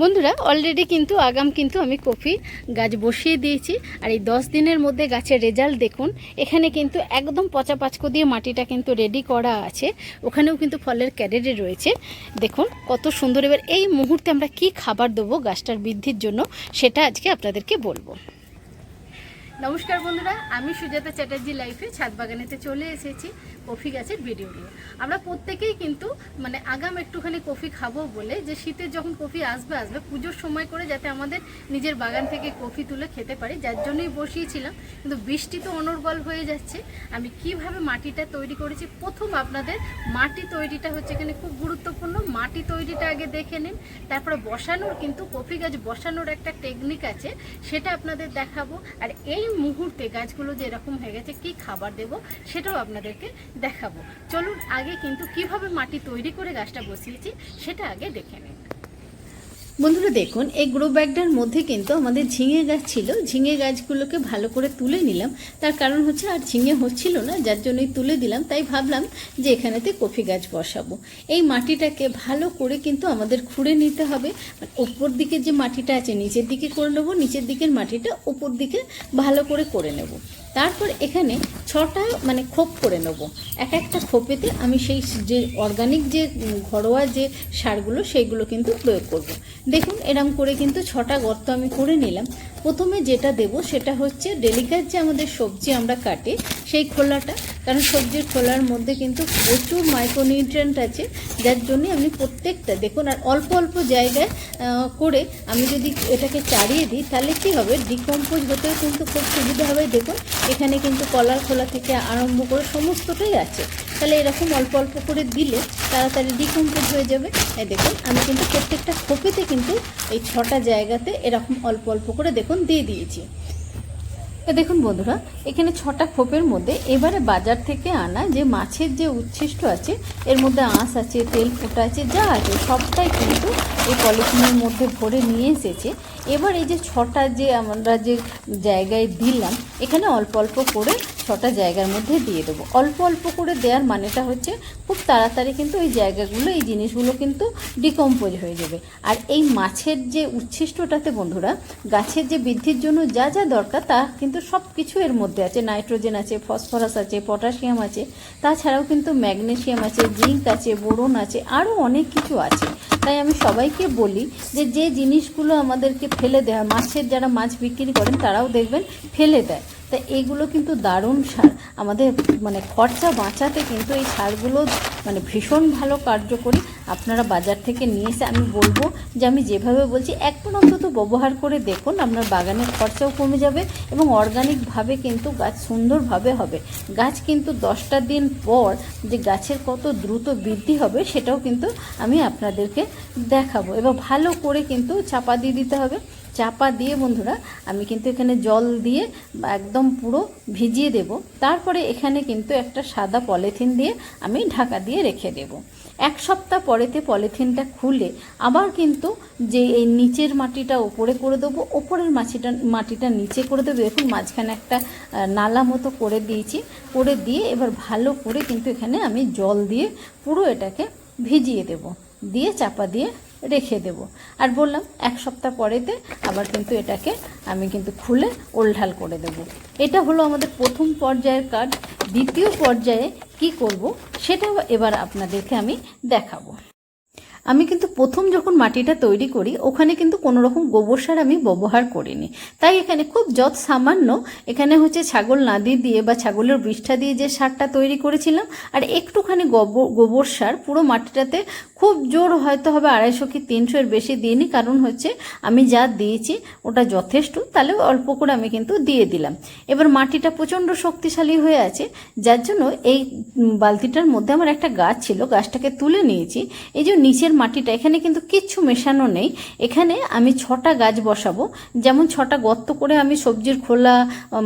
বন্ধুরা অলরেডি কিন্তু আগাম কিন্তু আমি কফি গাছ বসিয়ে দিয়েছি। আর এই দশ দিনের মধ্যে গাছের রেজাল্ট দেখুন, এখানে কিন্তু একদম পচা পাচকো দিয়ে মাটিটা কিন্তু রেডি করা আছে। ওখানেও কিন্তু ফলের ক্যারেটে রয়েছে। দেখুন, কত সুন্দর। এবার এই মুহূর্তে আমরা কি খাবার দেবো গাছটার বৃদ্ধির জন্য, সেটা আজকে আপনাদেরকে বলব। নমস্কার বন্ধুরা, আমি সুজাতা চ্যাটার্জি লাইফে ছাদ বাগানেতে চলে এসেছি কফি গাছের ভিডিও নিয়ে। আমরা প্রত্যেকেই কিন্তু মানে আগাম একটুখানি কফি খাব বলে যে শীতের যখন কফি আসবে আসবে, পুজোর সময় করে যাতে আমাদের নিজের বাগান থেকে কফি তুলে খেতে পারি, যার জন্যই বসিয়েছিলাম, কিন্তু বৃষ্টি তো অনর্গল হয়ে যাচ্ছে। আমি কীভাবে মাটিটা তৈরি করেছি? প্রথম আপনাদের মাটি তৈরিটা হচ্ছে এখানে খুব গুরুত্বপূর্ণ। মাটি তৈরিটা আগে দেখে নিন। তারপরে বসানোর কিন্তু কফি গাছ বসানোর একটা টেকনিক আছে, সেটা আপনাদের দেখাবো। আর এই মুহূর্তে গাছগুলো যে এরকম হয়ে গেছে, কি খাবার দেব সেটাও আপনাদেরকে দেখাবো। চলুন আগে কিন্তু কীভাবে মাটি তৈরি করে গাছটা বসিয়েছি, সেটা আগে দেখে নিন বন্ধুরা দেখুন, এই গ্রো ব্যাগটার মধ্যে কিন্তু আমাদের ঝিঙে গাছ ছিল। ঝিঙে গাছগুলোকে ভালো করে তুলে নিলাম। তার কারণ হচ্ছে আর ঝিঙে হচ্ছিল না, যার জন্যই তুলে দিলাম। তাই ভাবলাম যে এখানেতে কফি গাছ বসাবো। এই মাটিটাকে ভালো করে কিন্তু আমাদের খুঁড়ে নিতে হবে। ওপর দিকে যে মাটিটা আছে, নিচের দিকে করে নেব, নিচের দিকের মাটিটা ওপর দিকে ভালো করে করে নেব। তারপর এখানে ছটা মানে খোপ করে নেব এক একটা খোপেতে আমি সেই যে অর্গানিক যে ঘরোয়া যে সারগুলো সেইগুলো কিন্তু প্রয়োগ করব। দেখুন এরম করে কিন্তু ছটা গর্ত আমি করে নিলাম প্রথমে যেটা দেব সেটা হচ্ছে ডেলিকার যে আমাদের সবজি আমরা কাটে, সেই খোলাটা কারণ সবজির খোলার মধ্যে কিন্তু প্রচুর মাইক্রোনিউট্রিয়েন্ট আছে, যার জন্যে আমি প্রত্যেকটা, দেখুন, আর অল্প অল্প জায়গায় করে আমি যদি এটাকে চাড়িয়ে দিই, তাহলে কি হবে? ডিকম্পোজ হতেও কিন্তু খুব সুবিধা হবে, দেখুন, এখানে কিন্তু কলার খোলা থেকে আরম্ভ করে সমস্তটাই আছে। তাহলে এরকম অল্প অল্প করে দিলে তাড়াতাড়ি ডিকম্পোজ হয়ে যাবে। এই দেখুন, আমি কিন্তু প্রত্যেকটা খোপেতে কিন্তু এই ছটা জায়গাতে এরকম অল্প অল্প করে, দেখুন, দিয়ে দিয়েছি। তো দেখুন বন্ধুরা, এখানে ছটা খোপের মধ্যে এবারে বাজার থেকে আনা যে মাছের যে উচ্ছিষ্ট আছে, এর মধ্যে আঁশ আছে, তেল ফোটা আছে, যা আছে, সবটাই কিন্তু এই পলিথিনের মধ্যে ভরে নিয়ে এসেছে। এবার এই যে ছটা যে আমরা যে জায়গায় দিলাম, এখানে অল্প অল্প করে ছটা জায়গার মধ্যে দিয়ে দেবো। অল্প অল্প করে দেওয়ার মানেটা হচ্ছে খুব তাড়াতাড়ি কিন্তু এই জায়গাগুলো, এই জিনিসগুলো কিন্তু ডিকম্পোজ হয়ে যাবে। আর এই মাছের যে উচ্ছিষ্টটাতে বন্ধুরা, গাছের যে বৃদ্ধির জন্য যা যা দরকার তা কিন্তু সব কিছু এর মধ্যে আছে। নাইট্রোজেন আছে, ফসফরাস আছে, পটাশিয়াম আছে, তাছাড়াও কিন্তু ম্যাগনেশিয়াম আছে, জিঙ্ক আছে, বোরন আছে আরও অনেক কিছু আছে। তাই আমি সবাইকে বলি যে যে জিনিসগুলো আমাদেরকে ফেলে দেওয়া মাছের যারা মাছ বিক্রি করেন, তারাও দেখবেন ফেলে দেয়। তা এইগুলো কিন্তু দারুণ সার। আমাদের মানে খরচা বাঁচাতে কিন্তু এই সারগুলো মানে ভীষণ ভালো কার্যকরী। আপনারা বাজার থেকে নিয়ে এসে আমি বলব যে আমি যেভাবে বলছি একবার অন্তত ব্যবহার করে দেখুন আপনার বাগানের খরচাও কমে যাবে এবং অর্গানিকভাবে কিন্তু গাছ সুন্দরভাবে হবে। গাছ কিন্তু দশটা দিন পর যে গাছের কত দ্রুত বৃদ্ধি হবে সেটাও কিন্তু আমি আপনাদেরকে দেখাবো। এবার ভালো করে কিন্তু চাপা দিয়ে দিতে হবে। চাপা দিয়ে বন্ধুরা, আমি কিন্তু এখানে জল দিয়ে একদম পুরো ভিজিয়ে দেব। তারপরে এখানে কিন্তু একটা সাদা পলিথিন দিয়ে আমি ঢাকা দিয়ে রেখে দেব। এক সপ্তাহ পরেতে পলিথিনটা খুলে আবার কিন্তু যে এই নিচের মাটিটা ওপরে করে দেবো, ওপরের মাটিটা মাটিটা নিচে করে দেবো। দেখুন, মাঝখানে একটা নালা মতো করে দিয়েছি। করে দিয়ে এবার ভালো করে কিন্তু এখানে আমি জল দিয়ে পুরো এটাকে ভিজিয়ে দেব। দিয়ে চাপা দিয়ে রেখে দেব। আর বললাম, এক সপ্তাহ পরেতে আবার কিন্তু এটাকে আমি কিন্তু খুলে ওলঢাল করে দেব। এটা হলো আমাদের প্রথম পর্যায়ের কাজ দ্বিতীয় পর্যায়ে কি করব সেটা এবার আপনাদেরকে আমি দেখাবো। আমি কিন্তু প্রথম যখন মাটিটা তৈরি করি, ওখানে কিন্তু কোনো রকম গোবর সার আমি ব্যবহার করিনি। তাই এখানে খুব যত সামান্য, এখানে হচ্ছে ছাগল নাদি দিয়ে বা ছাগলের বৃষ্ঠা দিয়ে যে সারটা তৈরি করেছিলাম, আর একটুখানি গোবর গোবর সার পুরো মাটিটাতে খুব জোর হয়তো হবে আড়াইশো কি তিনশো এর বেশি দিইনি, কারণ হচ্ছে আমি যা দিয়েছি ওটা যথেষ্ট, তাহলে অল্প করে আমি কিন্তু দিয়ে দিলাম। এবার মাটিটা প্রচণ্ড শক্তিশালী হয়ে আছে, যার জন্য এই বালতিটার মধ্যে আমার একটা গাছ ছিল, গাছটাকে তুলে নিয়েছি। এই যে নিচের মাটিটা, এখানে কিন্তু কিচ্ছু মেশানো নেই। এখানে আমি ছটা গাছ বসাবো। যেমন ছটা গর্ত করে আমি সবজির খোলা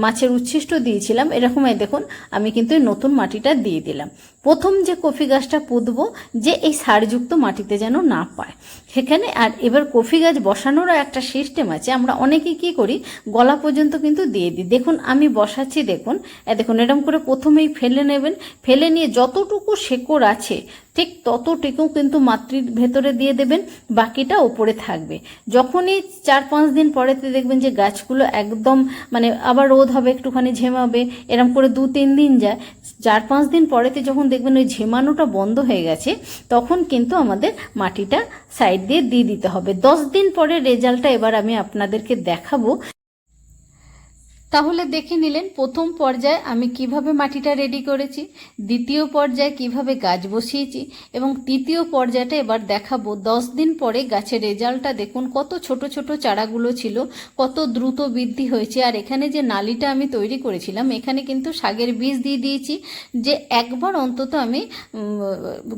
মাছের উচ্ছিষ্ট দিয়েছিলাম, এরকম এই দেখুন, আমি কিন্তু এই নতুন মাটিটা দিয়ে দিলাম। প্রথম যে কফি গাছটা পুঁতবো, যে এই সারযুক্ত মাটিতে যেন না পায়। সেখানে আর এবার কফি গাছ বসানোরও একটা সিস্টেম আছে। আমরা অনেকেই কী করি, গলা পর্যন্ত কিন্তু দিয়ে দিই। দেখুন, আমি বসাচ্ছি, দেখুন। দেখুন, এরকম করে প্রথমেই ফেলে নেবেন। ফেলে নিয়ে যতটুকু শেকড় আছে ঠিক ততটুকু কিন্তু মাতৃর ভেতরে দিয়ে দেবেন, বাকিটা ওপরে থাকবে। যখনই চার পাঁচ দিন পরেতে দেখবেন যে গাছগুলো একদম মানে আবার রোদ হবে, একটুখানি ঝেমাবে, এরম করে দু তিন দিন যায়, চার পাঁচ দিন পরেতে যখন দেখবেন ওই ঝেমানোটা বন্ধ হয়ে গেছে, তখন কিন্তু আমাদের মাটিটা সাইড দিয়ে দিয়ে দিতে হবে। দশ দিন পরে রেজাল্টটা এবার আমি আপনাদেরকে দেখাবো। তাহলে দেখে নিলেন প্রথম পর্যায়ে আমি কীভাবে মাটিটা রেডি করেছি, দ্বিতীয় পর্যায়ে কীভাবে গাছ বসিয়েছি, এবং তৃতীয় পর্যায়টা এবার দেখাবো। দশ দিন পরে গাছের রেজাল্টটা দেখুন, কত ছোট ছোট চারাগুলো ছিল, কত দ্রুত বৃদ্ধি হয়েছে। আর এখানে যে নালিটা আমি তৈরি করেছিলাম, এখানে কিন্তু শাকের বীজ দিয়ে দিয়েছি, যে একবার অন্তত আমি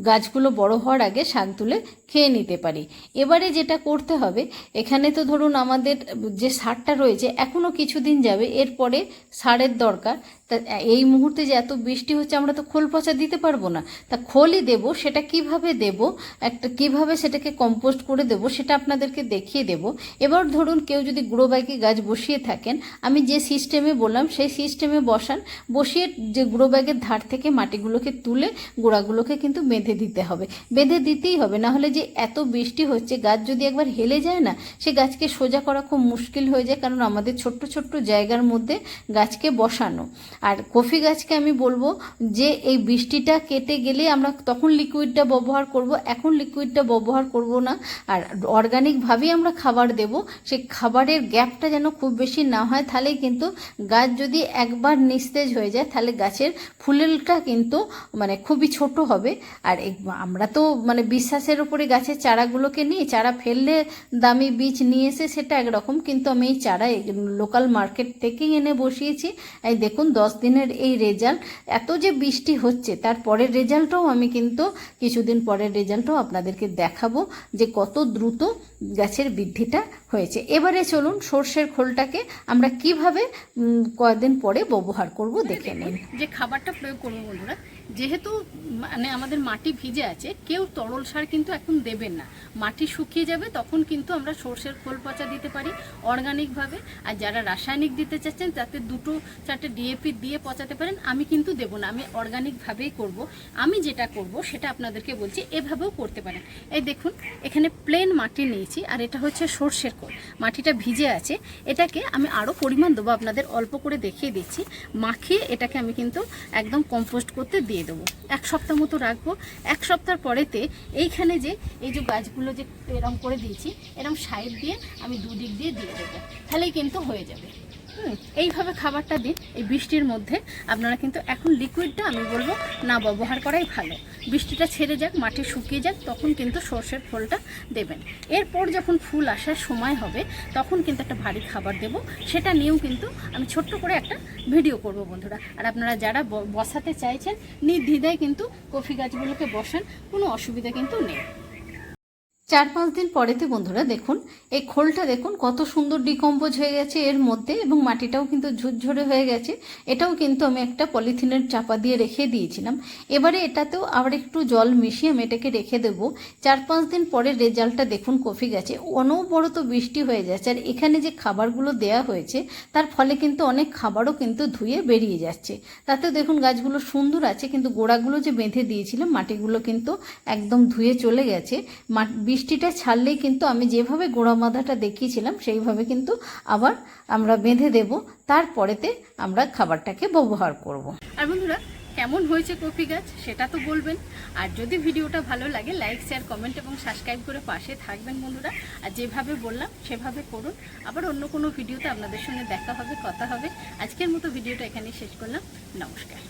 গাছগুলো বড় হওয়ার আগে শাক তুলে খেয়ে নিতে পারি। এবারে যেটা করতে হবে, এখানে তো ধরুন আমাদের যে সারটা রয়েছে এখনও কিছুদিন যাবে এরপরে সারের দরকার। তা এই মুহূর্তে যে এত বৃষ্টি হচ্ছে, আমরা তো খোল পচা দিতে পারব না। তা খোলই দেব, সেটা কীভাবে দেব, একটা কীভাবে সেটাকে কম্পোস্ট করে দেব, সেটা আপনাদেরকে দেখিয়ে দেব। এবার ধরুন কেউ যদি গুঁড়ো ব্যাগে গাছ বসিয়ে থাকেন, আমি যে সিস্টেমে বললাম, সেই সিস্টেমে বসান, বসিয়ে যে গুঁড়ো ব্যাগের ধার থেকে মাটিগুলোকে তুলে গোড়াগুলোকে কিন্তু বেঁধে দিতে হবে। বেঁধে দিতেই হবে, না হলে যে এত বৃষ্টি হচ্ছে, গাছ যদি একবার হেলে যায় না, সে গাছকে সোজা করা খুব মুশকিল হয়ে যায়, কারণ আমাদের ছোট্ট ছোট্ট জায়গার মধ্যে গাছকে বসানো। আর কফি গাছকে আমি বলব যে, এই বৃষ্টিটা কেটে গেলে আমরা তখন লিকুইডটা ব্যবহার করব, এখন লিকুইডটা ব্যবহার করব না। আর অর্গানিকভাবেই আমরা খাবার দেব সেই খাবারের গ্যাপটা যেন খুব বেশি না হয়, তাহলেই কিন্তু গাছ যদি একবার নিস্তেজ হয়ে যায়, তাহলে গাছের ফুলেলটা কিন্তু মানে খুবই ছোট হবে। আর আমরা তো মানে বিশ্বাসের উপরে গাছের চারাগুলোকে নিই চারা ফেললে দামি বীজ নিয়ে এসে সেটা একরকম, কিন্তু আমি এই চারা লোকাল মার্কেট থেকেই এনে বসিয়েছি। এই দেখুন, দশ দিনের এই রেজাল্ট এত যে বৃষ্টি হচ্ছে, তার পরের রেজাল্টও আমি কিন্তু কিছুদিন পরের রেজাল্টও আপনাদেরকে দেখাবো যে কত দ্রুত গাছের বৃদ্ধিটা হয়েছে। এবারে চলুন সর্ষের খোলটাকে আমরা কীভাবে কয়েকদিন পরে ব্যবহার করব দেখে নিন। যে খাবারটা প্রয়োগ করব বন্ধুরা যেহেতু মানে আমাদের মাটি ভিজে আছে, কেউ তরল সার কিন্তু এখন দেবেন না। মাটি শুকিয়ে যাবে, তখন কিন্তু আমরা সর্ষের খোল পচা দিতে পারি অর্গানিকভাবে আর যারা রাসায়নিক দিতে চাচ্ছেন, তাতে দুটো চারটে ডিএপি দিয়ে পচাতে পারেন, আমি কিন্তু দেবো না, আমি অর্গানিকভাবেই করব। আমি যেটা করব, সেটা আপনাদেরকে বলছি, এভাবেও করতে পারেন। এই দেখুন, এখানে প্লেন মাটি নিয়েছি, আর এটা হচ্ছে সর্ষের খোল। মাটিটা ভিজে আছে, এটাকে আমি আরও পরিমাণ দেবো, আপনাদের অল্প করে দেখিয়ে দিচ্ছি। মাখিয়ে এটাকে আমি কিন্তু একদম কম্পোস্ট করতে দিয়ে দেবো। এক সপ্তাহ মতো রাখব। এক সপ্তাহ পরেতে এইখানে যে, এই যে গাছগুলো যে এরম করে দিয়েছি, এরম সাইড দিয়ে আমি দুদিক দিয়ে দিয়ে দেবো। তাহলেই কিন্তু হয়ে যাবে। এইভাবে খাবারটা দিন, এই বৃষ্টির মধ্যে। আপনারা কিন্তু এখন লিকুইডটা আমি বলব, না ব্যবহার করাই ভালো। বৃষ্টিটা ছেড়ে যাক, মাটি শুকিয়ে যাক, তখন কিন্তু সর্ষের ফলটা দেবেন। এরপর যখন ফুল আসার সময় হবে, তখন কিন্তু একটা ভারী খাবার দেব। সেটা নিয়েও কিন্তু আমি ছোট্ট করে একটা ভিডিও করব বন্ধুরা। আর আপনারা যারা বসাতে চাইছেন, নির্দ্বিধায় কিন্তু কফি গাছগুলোকে বসান, কোনো অসুবিধা কিন্তু নেই। চার পাঁচ দিন পরেতে বন্ধুরা দেখুন, এই খোলটা দেখুন কত সুন্দর ডিকম্পোজ হয়ে গেছে এর মধ্যে এবং মাটিটাও কিন্তু ঝুরঝরে হয়ে গেছে। এটাও কিন্তু আমি একটা পলিথিনের চাপা দিয়ে রেখে দিয়েছিলাম। এবারে এটাতেও আবার একটু জল মিশিয়ে আমি এটাকে রেখে দেবো। চার পাঁচ দিন পরে রেজাল্টটা দেখুন কফি গাছে। অনবরত বৃষ্টি হয়ে যাচ্ছে আর এখানে যে খাবারগুলো দেয়া হয়েছে, তার ফলে কিন্তু অনেক খাবারও কিন্তু ধুয়ে বেরিয়ে যাচ্ছে। তাতে দেখুন গাছগুলো সুন্দর আছে, কিন্তু গোড়াগুলো যে বেঁধে দিয়েছিলাম, মাটিগুলো কিন্তু একদম ধুয়ে চলে গেছে। মা- বৃষ্টিটা ছাড়লেই কিন্তু আমি যেভাবে গোড়া মাদাটা দেখিয়েছিলাম, সেইভাবে কিন্তু আবার আমরা বেঁধে দেব। তারপরেতে আমরা খাবারটাকে ব্যবহার করব। আর বন্ধুরা, কেমন হয়েছে কফি গাছ সেটা তো বলবেন। আর যদি ভিডিওটা ভালো লাগে, লাইক শেয়ার কমেন্ট এবং সাবস্ক্রাইব করে পাশে থাকবেন বন্ধুরা। আর যেভাবে বললাম, সেভাবে করুন। আবার অন্য কোনো ভিডিওতে আপনাদের সঙ্গে দেখা হবে, কথা হবে। আজকের মতো ভিডিওটা এখানেই শেষ করলাম। নমস্কার।